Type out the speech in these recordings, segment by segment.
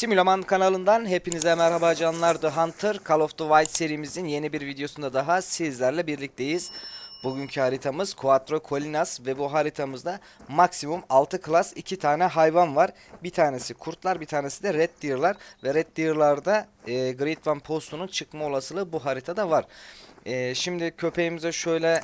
Simulaman kanalından hepinize merhaba canlar. The Hunter Call of the Wild serimizin yeni bir videosunda daha sizlerle birlikteyiz. Bugünkü haritamız Quattro Colinas ve bu haritamızda maksimum 6 klas 2 tane hayvan var. Bir tanesi kurtlar bir tanesi de red deer'lar ve red deer'larda e, Great One Post'unun çıkma olasılığı bu haritada var. E, şimdi köpeğimize şöyle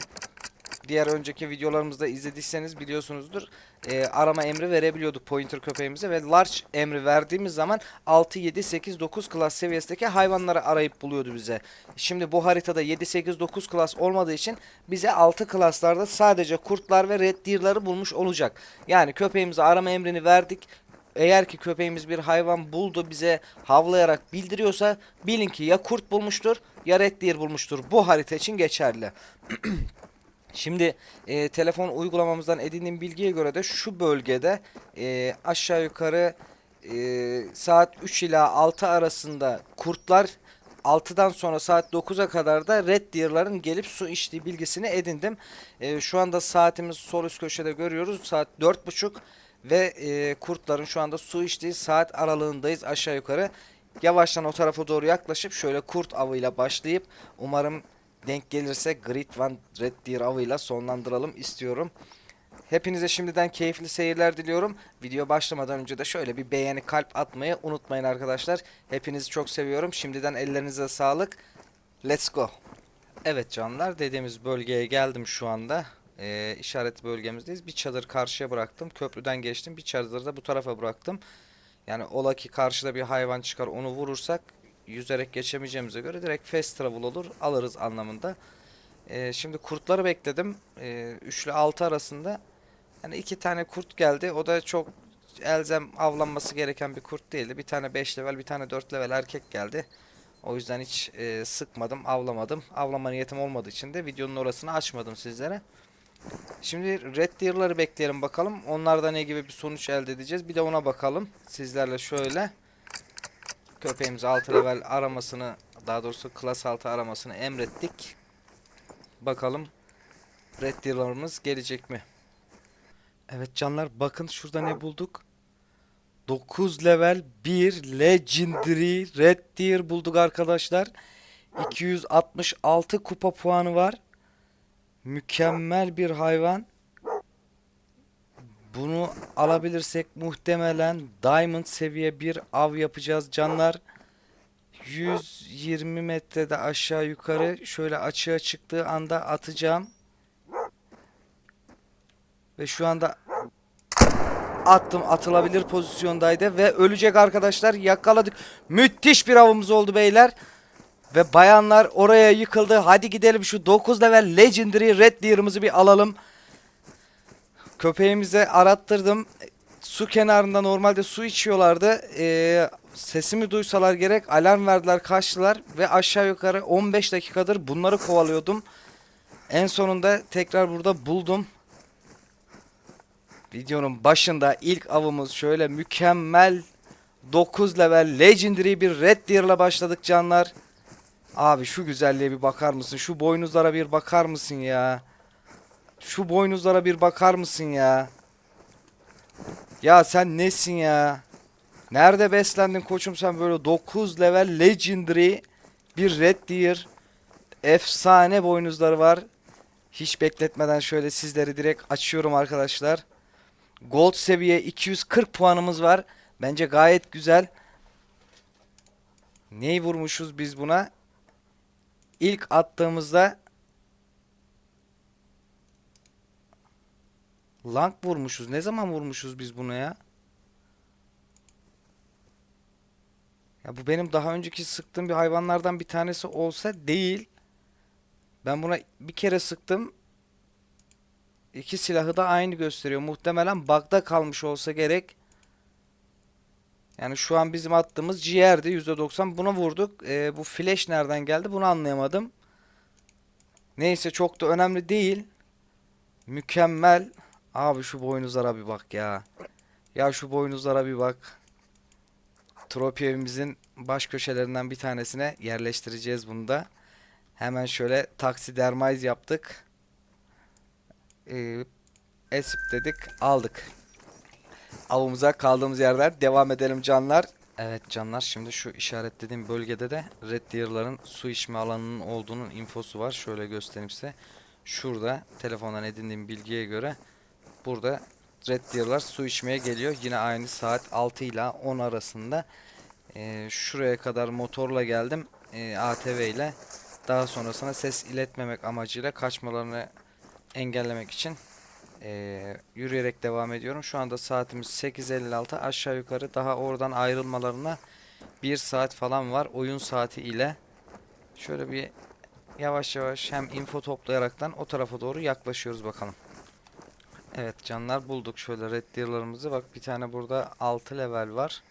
diğer önceki videolarımızda izlediyseniz biliyorsunuzdur. E, arama emri verebiliyorduk pointer köpeğimize ve large emri verdiğimiz zaman 6, 7, 8, 9 klas seviyesindeki hayvanları arayıp buluyordu bize. Şimdi bu haritada 7, 8, 9 klas olmadığı için bize 6 klaslarda sadece kurtlar ve red deer'ları bulmuş olacak. Yani köpeğimize arama emrini verdik. Eğer ki köpeğimiz bir hayvan buldu bize havlayarak bildiriyorsa bilin ki ya kurt bulmuştur ya red deer bulmuştur. Bu harita için geçerli. Şimdi e, telefon uygulamamızdan edindiğim bilgiye göre de şu bölgede e, aşağı yukarı e, saat 3 ila 6 arasında kurtlar 6'dan sonra saat 9'a kadar da red deer'ların gelip su içtiği bilgisini edindim. E, şu anda saatimiz sol üst köşede görüyoruz. Saat 4.30 ve e, kurtların şu anda su içtiği saat aralığındayız aşağı yukarı. Yavaştan o tarafa doğru yaklaşıp şöyle kurt avıyla başlayıp umarım denk gelirse Great One Red Deer avıyla sonlandıralım istiyorum. Hepinize şimdiden keyifli seyirler diliyorum. Video başlamadan önce de şöyle bir beğeni kalp atmayı unutmayın arkadaşlar. Hepinizi çok seviyorum. Şimdiden ellerinize sağlık. Let's go. Evet canlar dediğimiz bölgeye geldim şu anda. Ee, işaret bölgemizdeyiz. Bir çadır karşıya bıraktım. Köprüden geçtim. Bir çadırı da bu tarafa bıraktım. Yani ola ki karşıda bir hayvan çıkar onu vurursak yüzerek geçemeyeceğimize göre direkt fast travel olur alırız anlamında. Ee, şimdi kurtları bekledim. Ee, 3 ile 6 arasında yani iki tane kurt geldi. O da çok elzem avlanması gereken bir kurt değildi. Bir tane 5 level bir tane 4 level erkek geldi. O yüzden hiç e, sıkmadım, avlamadım. Avlama niyetim olmadığı için de videonun orasını açmadım sizlere. Şimdi Red Deer'ları bekleyelim bakalım. Onlarda ne gibi bir sonuç elde edeceğiz. Bir de ona bakalım. Sizlerle şöyle köpeğimiz 6 level aramasını daha doğrusu klas 6 aramasını emrettik. Bakalım Red Deer'larımız gelecek mi? Evet canlar bakın şurada ne bulduk? 9 level 1 Legendary Red Deer bulduk arkadaşlar. 266 kupa puanı var. Mükemmel bir hayvan. Bunu alabilirsek muhtemelen Diamond seviye bir av yapacağız canlar. 120 metrede aşağı yukarı şöyle açığa çıktığı anda atacağım. Ve şu anda attım atılabilir pozisyondaydı ve ölecek arkadaşlar yakaladık. Müthiş bir avımız oldu beyler. Ve bayanlar oraya yıkıldı. Hadi gidelim şu 9 level Legendary Red Deer'ımızı bir alalım. Köpeğimize arattırdım. Su kenarında normalde su içiyorlardı. Ee, sesimi duysalar gerek alarm verdiler kaçtılar. Ve aşağı yukarı 15 dakikadır bunları kovalıyordum. En sonunda tekrar burada buldum. Videonun başında ilk avımız şöyle mükemmel 9 level Legendary bir Red Deer'la başladık canlar. Abi şu güzelliğe bir bakar mısın? Şu boynuzlara bir bakar mısın ya? Şu boynuzlara bir bakar mısın ya? Ya sen nesin ya? Nerede beslendin koçum sen böyle 9 level legendary bir red deer efsane boynuzları var. Hiç bekletmeden şöyle sizleri direkt açıyorum arkadaşlar. Gold seviye 240 puanımız var. Bence gayet güzel. Neyi vurmuşuz biz buna? İlk attığımızda Lang vurmuşuz. Ne zaman vurmuşuz biz bunu ya? Ya bu benim daha önceki sıktığım bir hayvanlardan bir tanesi olsa değil. Ben buna bir kere sıktım. İki silahı da aynı gösteriyor. Muhtemelen bug'da kalmış olsa gerek. Yani şu an bizim attığımız ciğerdi %90. Buna vurduk. Ee, bu flash nereden geldi bunu anlayamadım. Neyse çok da önemli değil. Mükemmel. Abi şu boynuzlara bir bak ya. Ya şu boynuzlara bir bak. Tropi evimizin baş köşelerinden bir tanesine yerleştireceğiz bunu da. Hemen şöyle taksidermize yaptık. Ee, esip dedik aldık. Avımıza kaldığımız yerden devam edelim canlar. Evet canlar şimdi şu işaretlediğim bölgede de Red Deer'ların su içme alanının olduğunun infosu var. Şöyle göstereyim size. Şurada telefondan edindiğim bilgiye göre burada Red Deer'lar su içmeye geliyor. Yine aynı saat 6 ile 10 arasında. Ee, şuraya kadar motorla geldim. Ee, ATV ile. Daha sonrasında ses iletmemek amacıyla kaçmalarını engellemek için ee, yürüyerek devam ediyorum. Şu anda saatimiz 8.56 aşağı yukarı daha oradan ayrılmalarına 1 saat falan var oyun saati ile. Şöyle bir yavaş yavaş hem info toplayaraktan o tarafa doğru yaklaşıyoruz bakalım. Evet canlar bulduk şöyle red deer'larımızı. Bak bir tane burada 6 level var.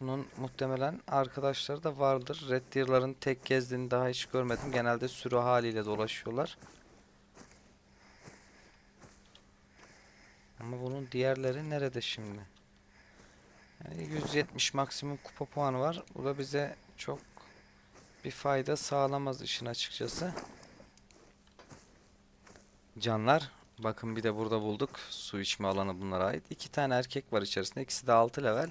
Bunun muhtemelen arkadaşları da vardır. Red deer'ların tek gezdiğini daha hiç görmedim. Genelde sürü haliyle dolaşıyorlar. Ama bunun diğerleri nerede şimdi? Yani 170 maksimum kupa puanı var. Bu da bize çok bir fayda sağlamaz işin açıkçası. Canlar bakın bir de burada bulduk. Su içme alanı bunlara ait. İki tane erkek var içerisinde. İkisi de 6 level.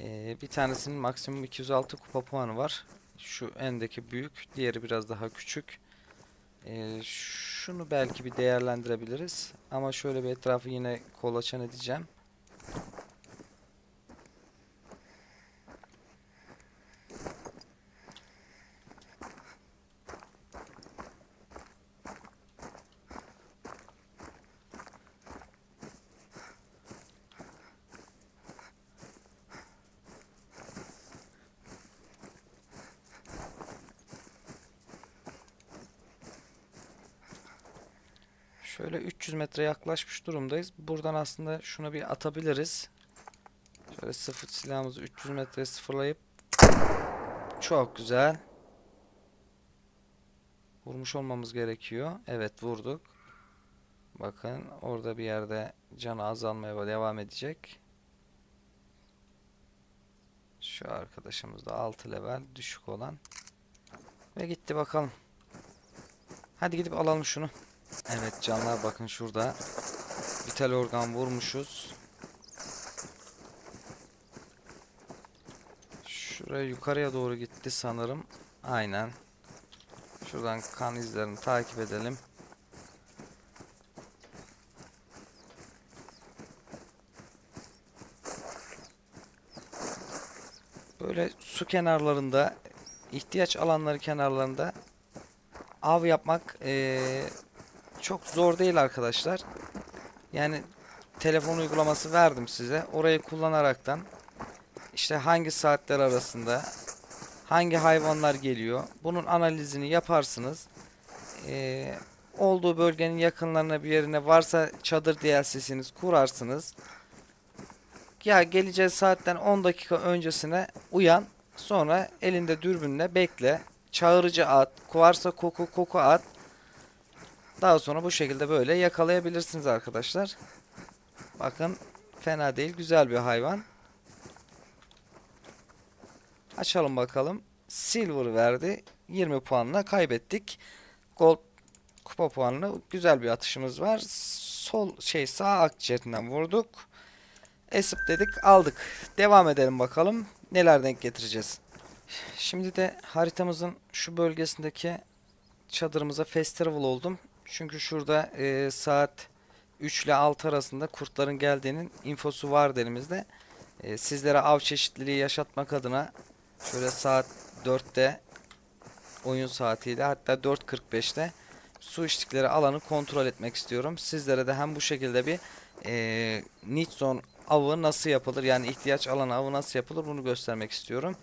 Ee, bir tanesinin maksimum 206 kupa puanı var. Şu endeki büyük. Diğeri biraz daha küçük. Ee, şunu belki bir değerlendirebiliriz. Ama şöyle bir etrafı yine kolaçan edeceğim. Şöyle 300 metre yaklaşmış durumdayız. Buradan aslında şunu bir atabiliriz. Şöyle sıfır silahımızı 300 metreye sıfırlayıp çok güzel. Vurmuş olmamız gerekiyor. Evet vurduk. Bakın orada bir yerde canı azalmaya devam edecek. Şu arkadaşımız da 6 level düşük olan. Ve gitti bakalım. Hadi gidip alalım şunu. Evet canlar bakın şurada. Vital organ vurmuşuz. Şuraya yukarıya doğru gitti sanırım. Aynen. Şuradan kan izlerini takip edelim. Böyle su kenarlarında, ihtiyaç alanları kenarlarında av yapmak eee, çok zor değil arkadaşlar. Yani telefon uygulaması verdim size. Orayı kullanaraktan işte hangi saatler arasında hangi hayvanlar geliyor. Bunun analizini yaparsınız. Ee, olduğu bölgenin yakınlarına bir yerine varsa çadır DLC'siniz kurarsınız. Ya geleceği saatten 10 dakika öncesine uyan. Sonra elinde dürbünle bekle. Çağırıcı at. Varsa koku koku at. Daha sonra bu şekilde böyle yakalayabilirsiniz arkadaşlar. Bakın fena değil güzel bir hayvan. Açalım bakalım. Silver verdi. 20 puanla kaybettik. Gold kupa puanlı güzel bir atışımız var. Sol şey sağ akciğerinden vurduk. Esip dedik aldık. Devam edelim bakalım. Neler denk getireceğiz. Şimdi de haritamızın şu bölgesindeki çadırımıza festival oldum. Çünkü şurada e, saat 3 ile 6 arasında kurtların geldiğinin infosu vardı elimizde. E, sizlere av çeşitliliği yaşatmak adına şöyle saat 4'te oyun saatiyle hatta 4.45'te su içtikleri alanı kontrol etmek istiyorum. Sizlere de hem bu şekilde bir e, zone avı nasıl yapılır yani ihtiyaç alanı avı nasıl yapılır bunu göstermek istiyorum.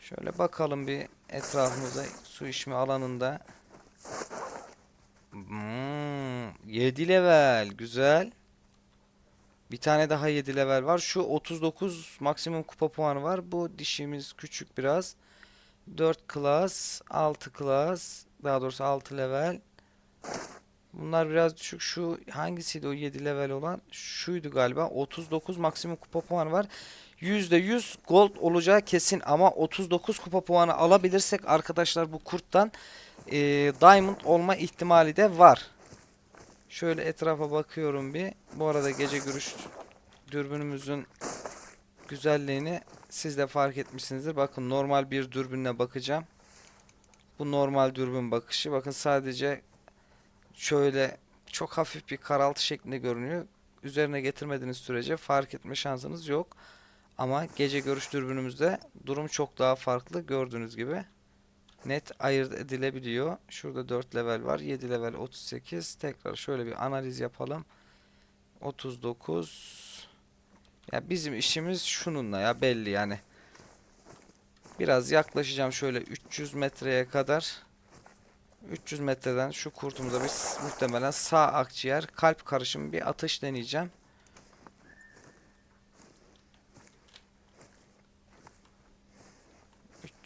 Şöyle bakalım bir etrafımıza su içme alanında. Hmm, 7 level güzel. Bir tane daha 7 level var. Şu 39 maksimum kupa puanı var. Bu dişimiz küçük biraz. 4 klas, 6 klas, daha doğrusu 6 level. Bunlar biraz düşük. Şu hangisiydi o 7 level olan? Şuydu galiba. 39 maksimum kupa puanı var. %100 gold olacağı kesin ama 39 kupa puanı alabilirsek arkadaşlar bu kurttan e, diamond olma ihtimali de var. Şöyle etrafa bakıyorum bir. Bu arada gece görüş dürbünümüzün güzelliğini siz de fark etmişsinizdir. Bakın normal bir dürbünle bakacağım. Bu normal dürbün bakışı. Bakın sadece şöyle çok hafif bir karaltı şeklinde görünüyor. Üzerine getirmediğiniz sürece fark etme şansınız yok. Ama gece görüş dürbünümüzde durum çok daha farklı gördüğünüz gibi. Net ayırt edilebiliyor. Şurada 4 level var. 7 level 38. Tekrar şöyle bir analiz yapalım. 39. Ya bizim işimiz şununla ya belli yani. Biraz yaklaşacağım şöyle 300 metreye kadar. 300 metreden şu kurtumuza biz muhtemelen sağ akciğer kalp karışımı bir atış deneyeceğim.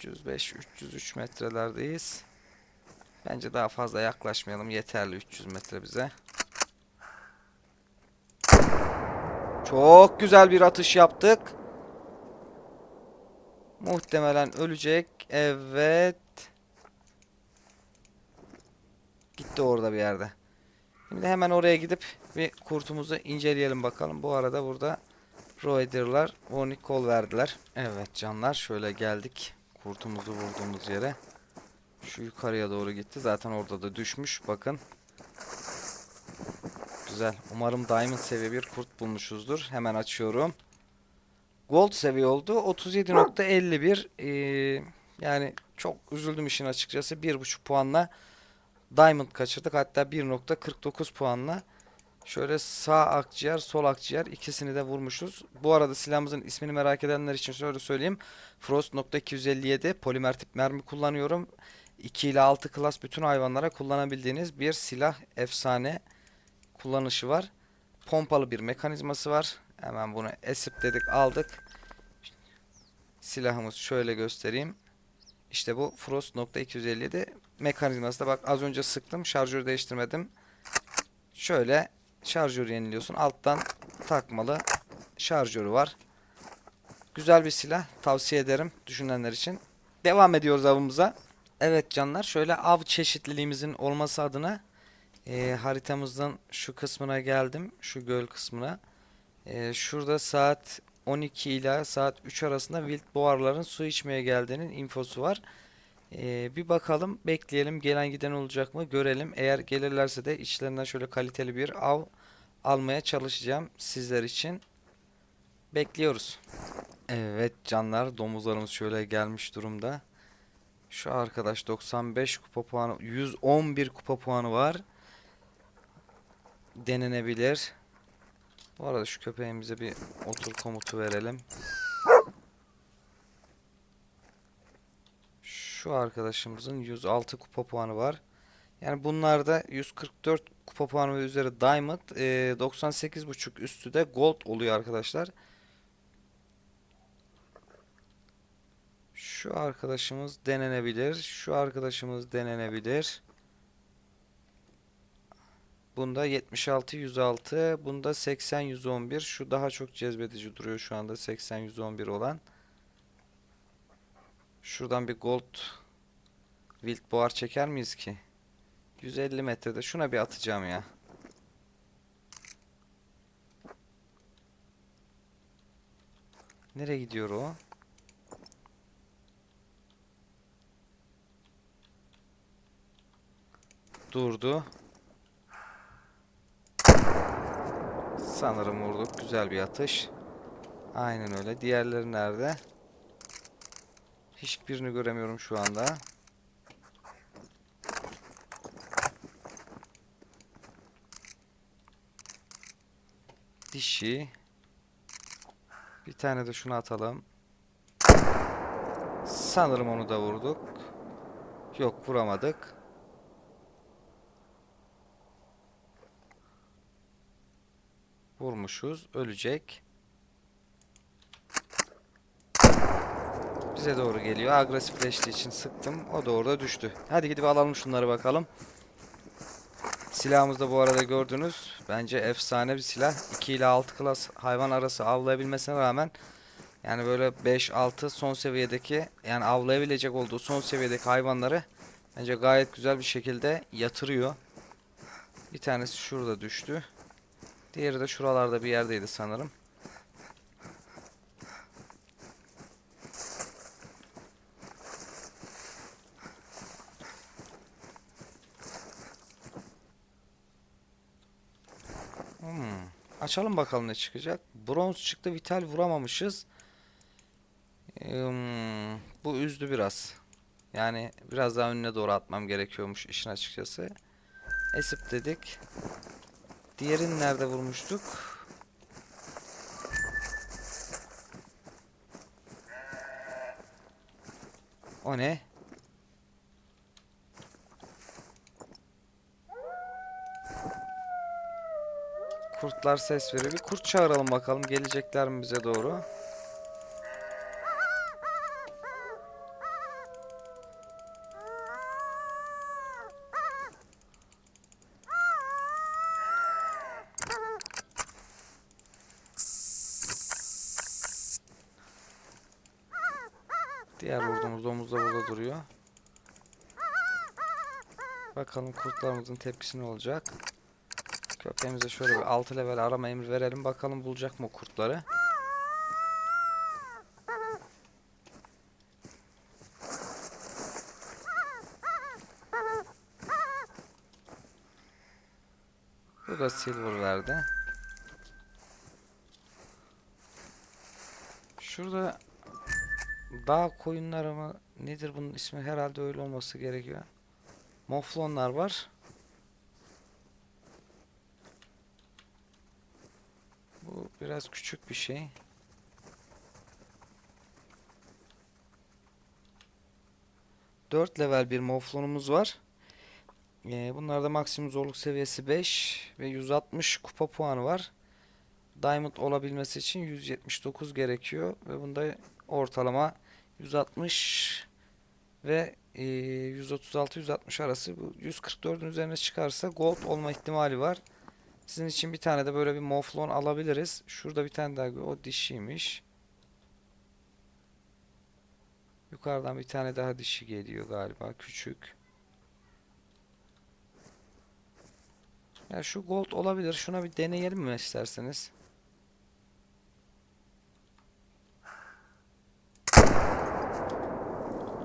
...305, 303 metrelerdeyiz. Bence daha fazla yaklaşmayalım. Yeterli 300 metre bize. Çok güzel bir atış yaptık. Muhtemelen ölecek. Evet. Gitti orada bir yerde. Şimdi hemen oraya gidip bir kurtumuzu inceleyelim bakalım. Bu arada burada Raider'lar warning call verdiler. Evet canlar şöyle geldik. Kurtumuzu vurduğumuz yere. Şu yukarıya doğru gitti. Zaten orada da düşmüş. Bakın. Güzel. Umarım Diamond seviye bir kurt bulmuşuzdur. Hemen açıyorum. Gold seviye oldu. 37.51. Ee, yani çok üzüldüm işin açıkçası. 1.5 puanla Diamond kaçırdık. Hatta 1.49 puanla. Şöyle sağ akciğer, sol akciğer ikisini de vurmuşuz. Bu arada silahımızın ismini merak edenler için şöyle söyleyeyim. Frost.257 polimer tip mermi kullanıyorum. 2 ile 6 klas bütün hayvanlara kullanabildiğiniz bir silah efsane kullanışı var. Pompalı bir mekanizması var. Hemen bunu esip dedik aldık. Silahımız şöyle göstereyim. İşte bu Frost.257 mekanizması da bak az önce sıktım. Şarjörü değiştirmedim. Şöyle şarjörü yeniliyorsun. Alttan takmalı şarjörü var. Güzel bir silah. Tavsiye ederim düşünenler için. Devam ediyoruz avımıza. Evet canlar şöyle av çeşitliliğimizin olması adına e, haritamızın şu kısmına geldim. Şu göl kısmına. E, şurada saat 12 ile saat 3 arasında wild boğarların su içmeye geldiğinin infosu var. E, bir bakalım bekleyelim gelen giden olacak mı görelim. Eğer gelirlerse de içlerinden şöyle kaliteli bir av almaya çalışacağım sizler için. Bekliyoruz. Evet canlar domuzlarımız şöyle gelmiş durumda. Şu arkadaş 95 kupa puanı 111 kupa puanı var. Denenebilir. Bu arada şu köpeğimize bir otur komutu verelim. Şu arkadaşımızın 106 kupa puanı var. Yani bunlarda 144 kupa puanı ve üzeri Diamond, e, 98.5 üstü de Gold oluyor arkadaşlar. Şu arkadaşımız denenebilir. Şu arkadaşımız denenebilir. Bunda 76 106, bunda 80 111. Şu daha çok cezbedici duruyor şu anda 80 111 olan. Şuradan bir gold wild boğar çeker miyiz ki? 150 metrede şuna bir atacağım ya. Nereye gidiyor o? Durdu. Sanırım vurduk. Güzel bir atış. Aynen öyle. Diğerleri nerede? Hiçbirini göremiyorum şu anda. Dişi. Bir tane de şunu atalım. Sanırım onu da vurduk. Yok vuramadık. Vurmuşuz. Ölecek. Bize doğru geliyor. Agresifleştiği için sıktım. O da orada düştü. Hadi gidip alalım şunları bakalım. Silahımız da bu arada gördünüz. Bence efsane bir silah. 2 ile 6 klas hayvan arası avlayabilmesine rağmen yani böyle 5-6 son seviyedeki yani avlayabilecek olduğu son seviyedeki hayvanları bence gayet güzel bir şekilde yatırıyor. Bir tanesi şurada düştü. Diğeri de şuralarda bir yerdeydi sanırım. Açalım bakalım ne çıkacak. Bronz çıktı. Vital vuramamışız. Hmm, bu üzdü biraz. Yani biraz daha önüne doğru atmam gerekiyormuş işin açıkçası. Esip dedik. Diğerini nerede vurmuştuk? O ne? Kurtlar ses veriyor. Bir kurt çağıralım bakalım. Gelecekler mi bize doğru? Diğer vurduğumuz domuz da burada duruyor. Bakalım kurtlarımızın tepkisi ne olacak. Köpeğimize şöyle bir 6 level arama emri verelim. Bakalım bulacak mı kurtları. Bu da silver verdi. Şurada dağ koyunları mı nedir bunun ismi herhalde öyle olması gerekiyor. Moflonlar var. Bu biraz küçük bir şey. Dört level bir moflonumuz var. Ee, bunlarda maksimum zorluk seviyesi 5 ve 160 kupa puanı var. Diamond olabilmesi için 179 gerekiyor ve bunda ortalama 160 ve e, 136-160 arası bu 144'ün üzerine çıkarsa gold olma ihtimali var. Sizin için bir tane de böyle bir moflon alabiliriz. Şurada bir tane daha o dişiymiş. Yukarıdan bir tane daha dişi geliyor galiba küçük. Ya şu gold olabilir. Şuna bir deneyelim mi isterseniz?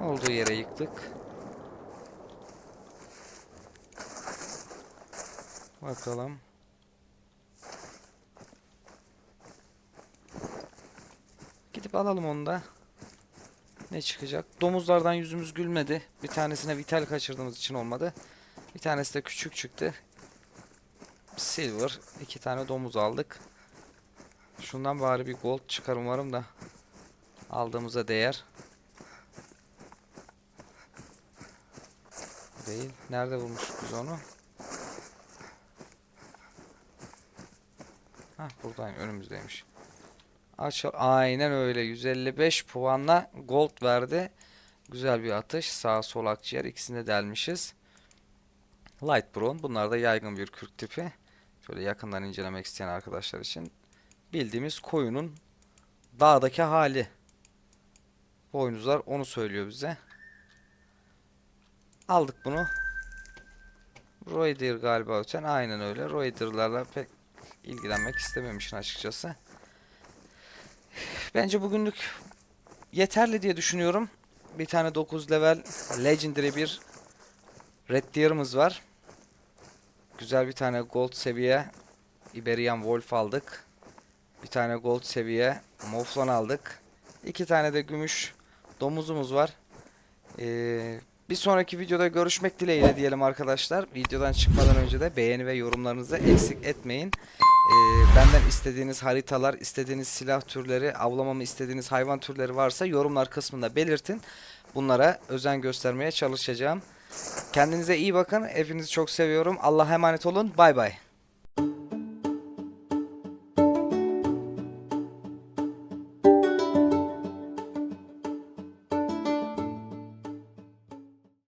Olduğu yere yıktık. Bakalım. Gidip alalım onu da. Ne çıkacak? Domuzlardan yüzümüz gülmedi. Bir tanesine vital kaçırdığımız için olmadı. Bir tanesi de küçük çıktı. Silver. iki tane domuz aldık. Şundan bari bir gold çıkar umarım da. Aldığımıza değer. Değil. Nerede bulmuştuk biz onu? Hah buradayım önümüzdeymiş. Aynen öyle 155 puanla gold verdi. Güzel bir atış. Sağ sol akciğer ikisini de delmişiz. Light brown bunlar da yaygın bir kürk tipi. Şöyle yakından incelemek isteyen arkadaşlar için bildiğimiz koyunun dağdaki hali. Boynuzlar onu söylüyor bize. Aldık bunu. Raider galiba öten. Aynen öyle. Raider'larla pek ilgilenmek istememişsin açıkçası. Bence bugünlük yeterli diye düşünüyorum. Bir tane 9 level Legendary bir Red Deer'ımız var. Güzel bir tane gold seviye Iberian Wolf aldık. Bir tane gold seviye Moflon aldık. İki tane de gümüş domuzumuz var. Ee, bir sonraki videoda görüşmek dileğiyle diyelim arkadaşlar. Videodan çıkmadan önce de beğeni ve yorumlarınızı eksik etmeyin. Ee, benden istediğiniz haritalar, istediğiniz silah türleri, avlamamı istediğiniz hayvan türleri varsa yorumlar kısmında belirtin. Bunlara özen göstermeye çalışacağım. Kendinize iyi bakın. Hepinizi çok seviyorum. Allah'a emanet olun. Bay bay.